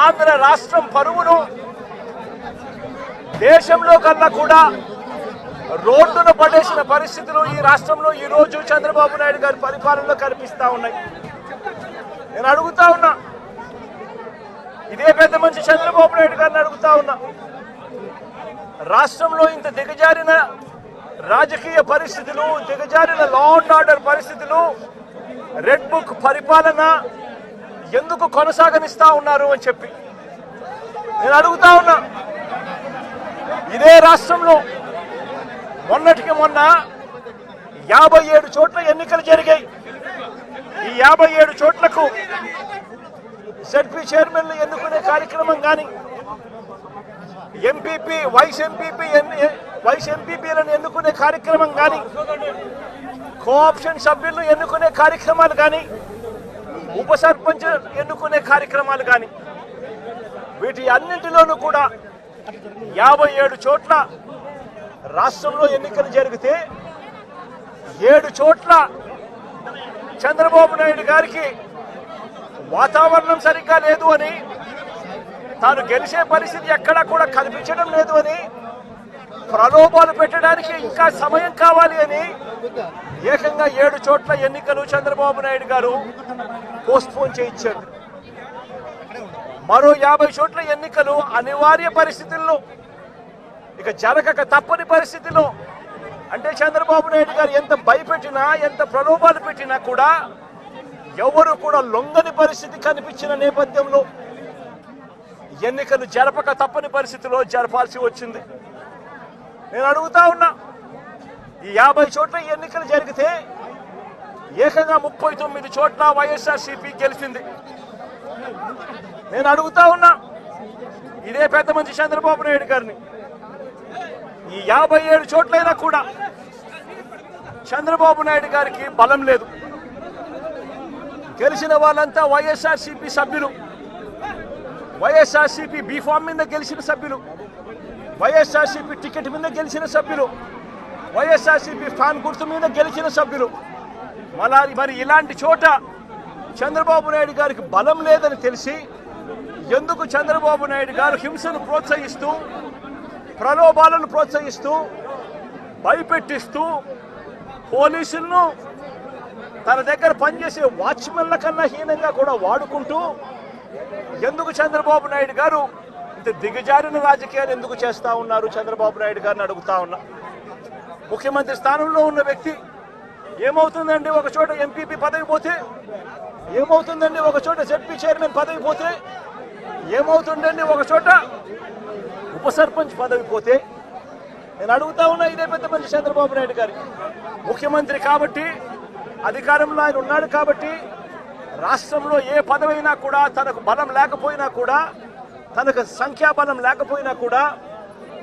ఆంధ్ర రాష్ట్రం పరువును దేశంలో కన్నా కూడా రోడ్డున పడేసిన పరిస్థితులు ఈ రాష్ట్రంలో ఈ రోజు చంద్రబాబు నాయుడు గారి పరిపాలనలో కనిపిస్తా ఉన్నాయి. నేను అడుగుతా ఉన్నా. ఇదే పెద్ద మనిషి చంద్రబాబు నాయుడు గారిని అడుగుతా ఉన్నా. రాష్ట్రంలో ఇంత దిగజారిన రాజకీయ పరిస్థితులు దిగజారిన లా అండ్ ఆర్డర్ పరిస్థితులు రెడ్ బుక్ పరిపాలన ఎందుకు కొనసాగనిస్తా ఉన్నారు అని చెప్పి నేను అడుగుతా ఉన్నా. ఇదే రాష్ట్రంలో మొన్నటికి మొన్న యాభై ఏడు చోట్ల ఎన్నికలు జరిగాయి. ఈ యాభై ఏడు చోట్లకు జడ్పీ చైర్మన్లు ఎన్నుకునే కార్యక్రమం కానీ ఎంపీపీ వైస్ ఎంపీపీ వైస్ ఎంపీపీలను ఎన్నుకునే కార్యక్రమం కానీ కోఆప్షన్ సభ్యులను ఎన్నుకునే కార్యక్రమాలు కానీ ఉప సర్పంచ్ ఎన్నుకునే కార్యక్రమాలు కానీ వీటి అన్నింటిలోనూ కూడా యాభై ఏడు చోట్ల రాష్ట్రంలో ఎన్నికలు జరిగితే ఏడు చోట్ల చంద్రబాబు నాయుడు గారికి వాతావరణం సరిగ్గా లేదు అని తాను గెలిచే పరిస్థితి ఎక్కడా కూడా కనిపించడం లేదు అని ప్రలోభాలు పెట్టడానికి ఇంకా సమయం కావాలి అని ఏకంగా ఏడు చోట్ల ఎన్నికలు చంద్రబాబు నాయుడు గారు పోస్ట్పోన్ చేయించారు. మరో యాభై చోట్ల ఎన్నికలు అనివార్య పరిస్థితుల్లో ఇక జరగక తప్పని పరిస్థితిలో అంటే చంద్రబాబు నాయుడు గారు ఎంత భయపెట్టినా ఎంత ప్రలోభాలు పెట్టినా కూడా ఎవరు కూడా లొంగని పరిస్థితి కనిపించిన నేపథ్యంలో ఎన్నికలు జరపక తప్పని పరిస్థితిలో జరపాల్సి వచ్చింది. నేను అడుగుతా ఉన్నా ఈ యాభై చోట్ల ఎన్నికలు జరిగితే ఏకంగా ముప్పై తొమ్మిది చోట్ల వైఎస్ఆర్సీపీ గెలిచింది. నేను అడుగుతా ఉన్నా ఇదే పెద్ద మంచి చంద్రబాబు నాయుడు గారిని. ఈ యాభై ఏడు చోట్లైనా కూడా చంద్రబాబు నాయుడు గారికి బలం లేదు. గెలిచిన వాళ్ళంతా వైఎస్ఆర్సీపీ సభ్యులు. వైఎస్ఆర్సీపీ బీఫామ్ మీద గెలిచిన సభ్యులు. వైఎస్ఆర్సీపీ టికెట్ మీద గెలిచిన సభ్యులు. వైఎస్ఆర్సీపీ ఫ్యాన్ గుర్తు మీద గెలిచిన సభ్యులు. మళ్ళా మరి ఇలాంటి చోట చంద్రబాబు నాయుడు గారికి బలం లేదని తెలిసి ఎందుకు చంద్రబాబు నాయుడు గారు హింసను ప్రోత్సహిస్తూ ప్రలోభాలను ప్రోత్సహిస్తూ భయపెట్టిస్తూ పోలీసులను తన దగ్గర పనిచేసే వాచ్మెన్ల కన్నా హీనంగా కూడా వాడుకుంటూ ఎందుకు చంద్రబాబు నాయుడు గారు ఇంత దిగజారిన రాజకీయాలు ఎందుకు చేస్తా ఉన్నారు? చంద్రబాబు నాయుడు గారిని అడుగుతా ఉన్నా. ముఖ్యమంత్రి స్థానంలో ఉన్న వ్యక్తి ఏమవుతుందండి? ఒక చోట ఎంపీపీ పదవి పోతే ఏమవుతుందండి? ఒక చోట జడ్పీ చైర్మన్ పదవి పోతే ఏమవుతుందండి? ఒక చోట ఉప సర్పంచ్ పదవి పోతే నేను అడుగుతా ఉన్నా ఇదే పెద్ద మనిషి చంద్రబాబు నాయుడు గారి ముఖ్యమంత్రి కాబట్టి అధికారంలో ఆయన ఉన్నాడు కాబట్టి రాష్ట్రంలో ఏ పదవైనా కూడా తనకు బలం లేకపోయినా కూడా తనకు సంఖ్యాబలం లేకపోయినా కూడా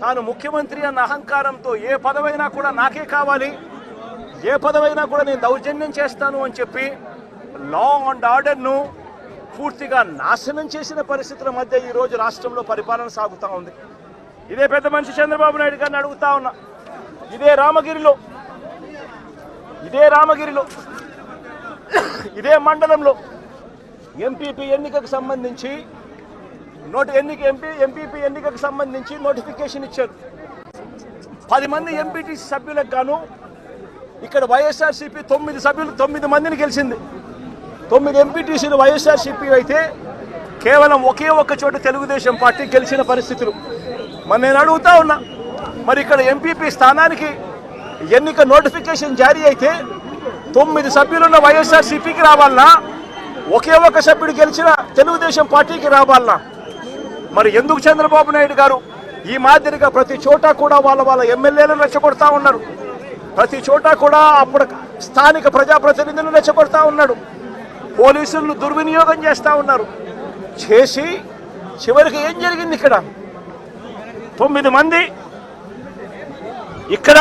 తాను ముఖ్యమంత్రి అన్న అహంకారంతో ఏ పదవైనా కూడా నాకే కావాలి. ఏ పదవైనా కూడా నేను దౌర్జన్యం చేస్తాను అని చెప్పి లా అండ్ ఆర్డర్ను పూర్తిగా నాశనం చేసిన పరిస్థితుల మధ్య ఈరోజు రాష్ట్రంలో పరిపాలన సాగుతూ ఉంది. ఇదే పెద్ద మనిషి చంద్రబాబు నాయుడు గారిని అడుగుతా ఉన్నా. ఇదే రామగిరిలో ఇదే రామగిరిలో ఇదే మండలంలో ఎంపీపీ ఎన్నికకు సంబంధించి నోటి ఎన్నిక ఎంపీ ఎంపీపీ ఎన్నికకు సంబంధించి నోటిఫికేషన్ ఇచ్చారు. పది మంది ఎంపీటీసీ సభ్యులకు గాను ఇక్కడ వైఎస్ఆర్సీపీ తొమ్మిది సభ్యులు తొమ్మిది మందిని గెలిచింది. తొమ్మిది ఎంపీటీసీలు వైఎస్ఆర్సీపీ అయితే కేవలం ఒకే ఒక్క చోట తెలుగుదేశం పార్టీ గెలిచిన పరిస్థితులు. మరి నేను అడుగుతా ఉన్నా మరి ఇక్కడ ఎంపీపీ స్థానానికి ఎన్నిక నోటిఫికేషన్ జారీ అయితే తొమ్మిది సభ్యులున్న వైఎస్ఆర్సీపీకి రావాలనా? ఒకే ఒక్క సభ్యుడు గెలిచిన తెలుగుదేశం పార్టీకి రావాలనా? మరి ఎందుకు చంద్రబాబు నాయుడు గారు ఈ మాదిరిగా ప్రతి చోట కూడా వాళ్ళ వాళ్ళ ఎమ్మెల్యేలను రెచ్చగొడతా ఉన్నారు? ప్రతి చోట కూడా అప్పుడు స్థానిక ప్రజాప్రతినిధులను రెచ్చగొడతా ఉన్నాడు. పోలీసులను దుర్వినియోగం చేస్తూ ఉన్నారు. చేసి చివరికి ఏం జరిగింది ఇక్కడ? తొమ్మిది మంది ఇక్కడ